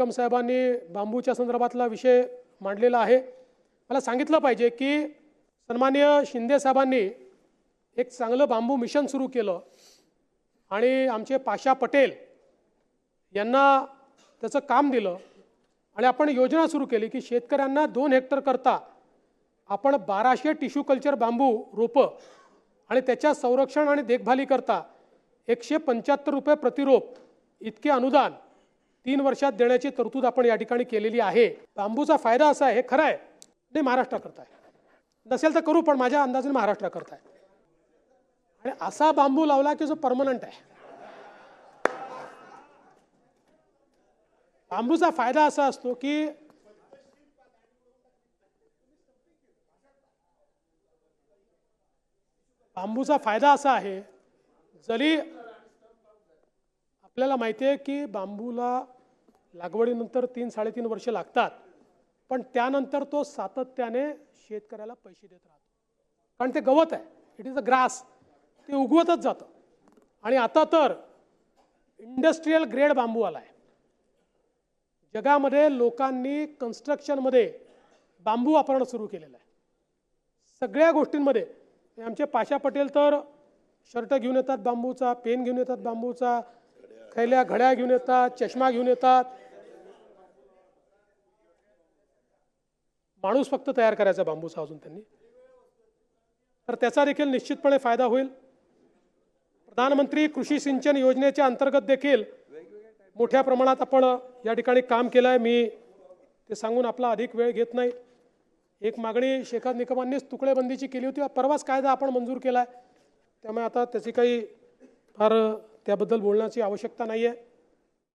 निकम साहेबांनी बांबूच्या संदर्भातला विषय मांडलेला आहे. मला सांगितलं पाहिजे की सन्मान्य शिंदे साहेबांनी एक चांगलं बांबू मिशन सुरू केलं आणि आमचे पाशा पटेल यांना त्याचं काम दिलं आणि आपण योजना सुरू केली की शेतकऱ्यांना दोन हेक्टर करता आपण बाराशे टिश्यू कल्चर बांबू रोपं आणि त्याच्या संरक्षण आणि देखभालीकरता एकशे पंच्याहत्तर रुपये प्रतिरोप इतके अनुदान तीन वर्षात देण्याची तरतूद आपण या ठिकाणी केलेली आहे. बांबूचा फायदा असा आहे हे खरं आहे. नाही महाराष्ट्राकरता आहे नसेल तर करू पण माझ्या अंदाजाने महाराष्ट्राकरता आहे आणि असा बांबू लावला की जो परमनंट आहे. बांबूचा फायदा असा असतो की बांबूचा फायदा असा आहे जरी आपल्याला माहिती आहे की बांबूला लागवडीनंतर तीन साडेतीन वर्ष लागतात. पण त्यानंतर तो सातत्याने शेतकऱ्याला पैसे देत राहतो. कारण ते गवत आहे. इट इज अ ग्रास ते उगवतच जातं. आणि आता तर इंडस्ट्रीयल ग्रेड बांबू आला आहे जगामध्ये लोकांनी कन्स्ट्रक्शनमध्ये बांबू वापरणं सुरू केलेलं आहे. सगळ्या गोष्टींमध्ये. आमचे पाशा पटेल तर शर्ट घेऊन येतात बांबूचा पेन घेऊन येतात बांबूचा खैल्या घड्या घेऊन येतात चष्मा घेऊन येतात. माणूस फक्त तयार करायचा बांबूचा अजून त्यांनी. तर त्याचा देखील निश्चितपणे फायदा होईल. प्रधानमंत्री कृषी सिंचन योजनेच्या अंतर्गत देखील मोठ्या प्रमाणात आपण या ठिकाणी काम केलं आहे मी ते सांगून आपला अधिक वेळ घेत नाही. एक मागणी शेखर निकमांनीच तुकडेबंदीची केली होती. परवाच कायदा आपण मंजूर केला आहे त्यामुळे आता त्याची काही फार त्याबद्दल बोलण्याची आवश्यकता नाही आहे